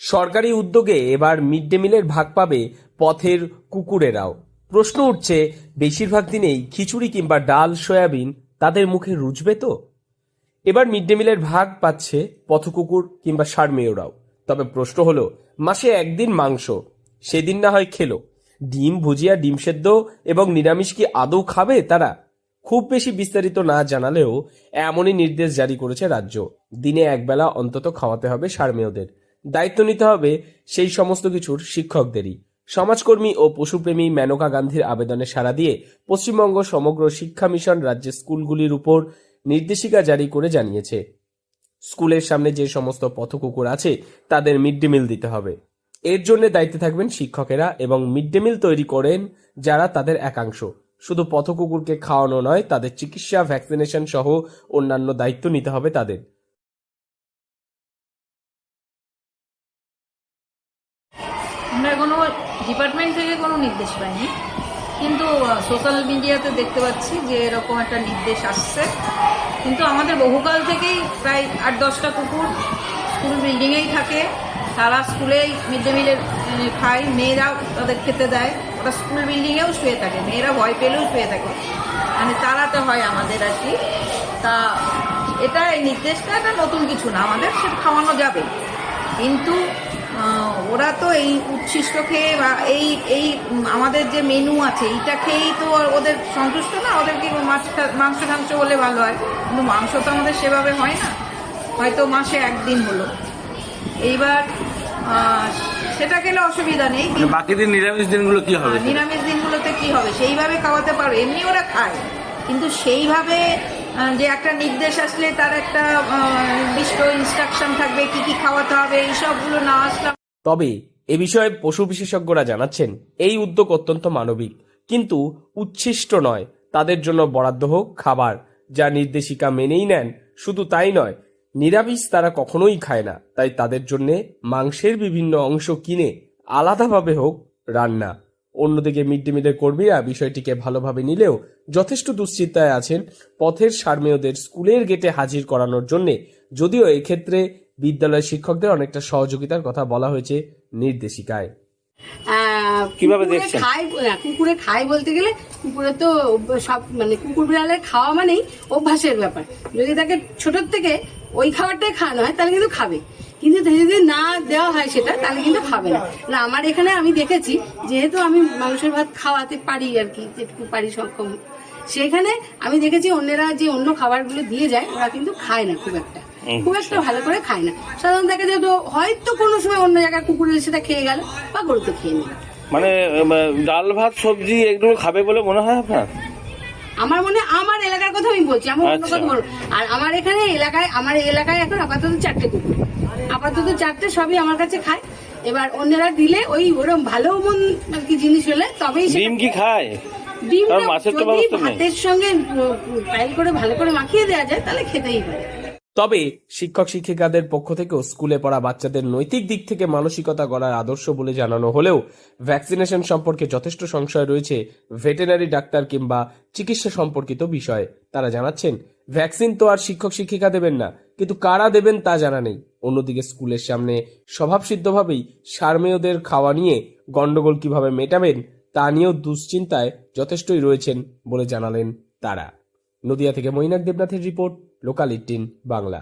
সরকারি উদ্যোগে এবার মিড ডে মিলের ভাগ পাবে পথের কুকুরেরাও। প্রশ্ন উঠছে, বেশিরভাগ দিনেই খিচুড়ি কিংবা ডাল, সয়াবিন তাদের মুখে রুজবে তো? এবার মিড ডে মিলের ভাগ পাচ্ছে পথকুকুর কিংবা সারমেয়রাও তবে প্রশ্ন হলো, মাসে একদিন মাংস, সেদিন না হয় খেলো। ডিম, ভুজিয়া, ডিম সেদ্ধ এবং নিরামিষ কি আদৌ খাবে তারা? খুব বেশি বিস্তারিত না জানালেও এমনই নির্দেশ জারি করেছে রাজ্য। দিনে একবেলা অন্তত খাওয়াতে হবে সারমেয়দের দায়িত্ব নিতে হবে সেই সমস্ত কিছুর শিক্ষকদেরই। সমাজকর্মী ও পশুপ্রেমী মেনকা গান্ধীর আবেদনে সাড়া দিয়ে পশ্চিমবঙ্গ সমগ্র শিক্ষা মিশন রাজ্যের স্কুলগুলির উপর নির্দেশিকা জারি করে জানিয়েছে। স্কুলের সামনে যে সমস্ত পথকুকুর আছে, তাদের মিড ডে মিল দিতে হবে। এর জন্য দায়িত্বে থাকবেন শিক্ষকেরা এবং মিড ডে মিল তৈরি করেন যারা তাদের একাংশ। শুধু পথকুকুরকে খাওয়ানো নয়, তাদের চিকিৎসা, ভ্যাকসিনেশন সহ অন্যান্য দায়িত্ব নিতে হবে তাদের। আমরা কোনো ডিপার্টমেন্ট থেকে কোনো নির্দেশ পাইনি। কিন্তু সোশ্যাল মিডিয়াতে দেখতে পাচ্ছি যে এরকম একটা নির্দেশ আসছে। কিন্তু আমাদের বহুকাল থেকেই প্রায় আট দশটা কুকুর স্কুল বিল্ডিংয়েই থাকে। তারা স্কুলেই মিড ডে মিলের খায়। মেয়েরাও তাদের খেতে দেয়। ওরা স্কুল বিল্ডিংয়েও শুয়ে থাকে। মেয়েরা ভয় পেলেও শুয়ে থাকে। মানে তাড়াতে হয় আমাদের আর কি। তা এটা এই নির্দেশটা একটা নতুন কিছু না। আমাদের সে খাওয়ানো যাবে। কিন্তু ওরা তো এই উচ্ছিষ্ট খেয়ে বা এই এই আমাদের যে মেনু আছে এইটা খেয়েই তো ওদের সন্তুষ্ট না? ওদেরকে মাছ মাংস টাংস হলে ভালো হয়? কিন্তু মাংস তো আমাদের সেভাবে হয় না। হয়তো মাসে একদিন হলো। এইবার সেটা খেলে অসুবিধা নেই মানে কিন্তু বাকি দিন নিরামিষ দিনগুলো কি হবে নিরামিষ দিনগুলোতে কি হবে? সেইভাবে খাওয়াতে পারো এমনি ওরা খায়। কিন্তু সেইভাবে যে একটা নির্দেশ আসলে তার একটা নির্দিষ্ট ইনস্ট্রাকশন থাকবে, কি কি খাওয়াতে হবে এইসবগুলো না আসলে তবে এ বিষয়ে পশু বিশেষজ্ঞরা জানাচ্ছেন, এই উদ্যোগ অত্যন্ত মানবিক। কিন্তু উচ্ছিষ্ট নয়, তাদের জন্য বরাদ্দ হোক খাবার, যা নির্দেশিকা মেনেই নেন, শুধু তাই নয়, নিরামিষ তারা কখনোই খায় না, তাই তাদের জন্য মাংসের বিভিন্ন অংশ কিনে আলাদাভাবে হোক রান্না। অন্যদিকে মিড ডে মিলের কর্মীরা বিষয়টিকে ভালোভাবে নিলেও যথেষ্ট দুশ্চিন্তায় আছেন পথের সারমেয়দের স্কুলের গেটে হাজির করানোর জন্যে। যদিও এক্ষেত্রে বিদ্যালয় শিক্ষকদের অনেকটা সহযোগিতার কথা বলা হয়েছে নির্দেশিকায়। আহ, কীভাবে দেখছেন? খায় কুকুরে খায় বলতে গেলে কুকুরে তো সব মানে কুকুর বিড়ালের খাওয়া মানেই অভ্যাসের ব্যাপার। যদি তাকে ছোটোর থেকে ওই খাবারটাই খাওয়ানো হয় তাহলে কিন্তু খাবে। কিন্তু যদি না দেওয়া হয় সেটা তাহলে কিন্তু খাবে না। না আমার এখানে আমি দেখেছি যেহেতু আমি মাংসের ভাত খাওয়াতে পারি আর কি যেটুকু পারি সক্ষম সেখানে আমি দেখেছি অন্যরা যে অন্য খাবারগুলো দিয়ে যায় ওরা কিন্তু খায় না খুব একটা। খুব একটা ভালো করে খায় না। সাধারণত দেখা যায় হয়তো কোনো সময় অন্য জায়গায় কুকুরের সেটা খেয়ে গেল বা গরুতে খেয়ে নিল। মানে ডাল ভাত সবজি এগুলো খাবে বলে মনে হয় আপনার? আমার মনে আমার এলাকার কথা আমি বলছি আমার অন্য আচ্ছা। কথা বলব আর আমার এখানে এলাকায় আমার এলাকায় এখন আপাতত চারটে কুকুর। আপাতত চারটে সবই আমার কাছে খায়। এবার অন্যরা দিলে ওই ওরকম ভালো মন আর কি জিনিস হলে তবেই ডিম কি খায়। ডিম। ভাতের সঙ্গে ফ্রাই করে ভালো করে মাখিয়ে দেওয়া যায় তাহলে খেতেই পারে। তবে শিক্ষক শিক্ষিকাদের পক্ষ থেকেও স্কুলে পড়া বাচ্চাদের নৈতিক দিক থেকে মানসিকতা গড়ার আদর্শ বলে জানানো হলেও ভ্যাকসিনেশন সম্পর্কে যথেষ্ট সংশয় রয়েছে ভেটেনারি ডাক্তার কিংবা চিকিৎসা সম্পর্কিত বিষয়ে। তারা জানাচ্ছেন, ভ্যাকসিন তো আর শিক্ষক শিক্ষিকা দেবেন না, কিন্তু কারা দেবেন তা জানা নেই। অন্যদিকে স্কুলের সামনে স্বভাবসিদ্ধভাবেই সারমেয়দের খাওয়া নিয়ে গন্ডগোল কীভাবে মেটাবেন, তা নিয়েও দুশ্চিন্তায় যথেষ্টই রয়েছেন বলে জানালেন তারা। নদিয়া থেকে মৈনাক দেবনাথের রিপোর্ট লোকাল এইটিন বাংলা।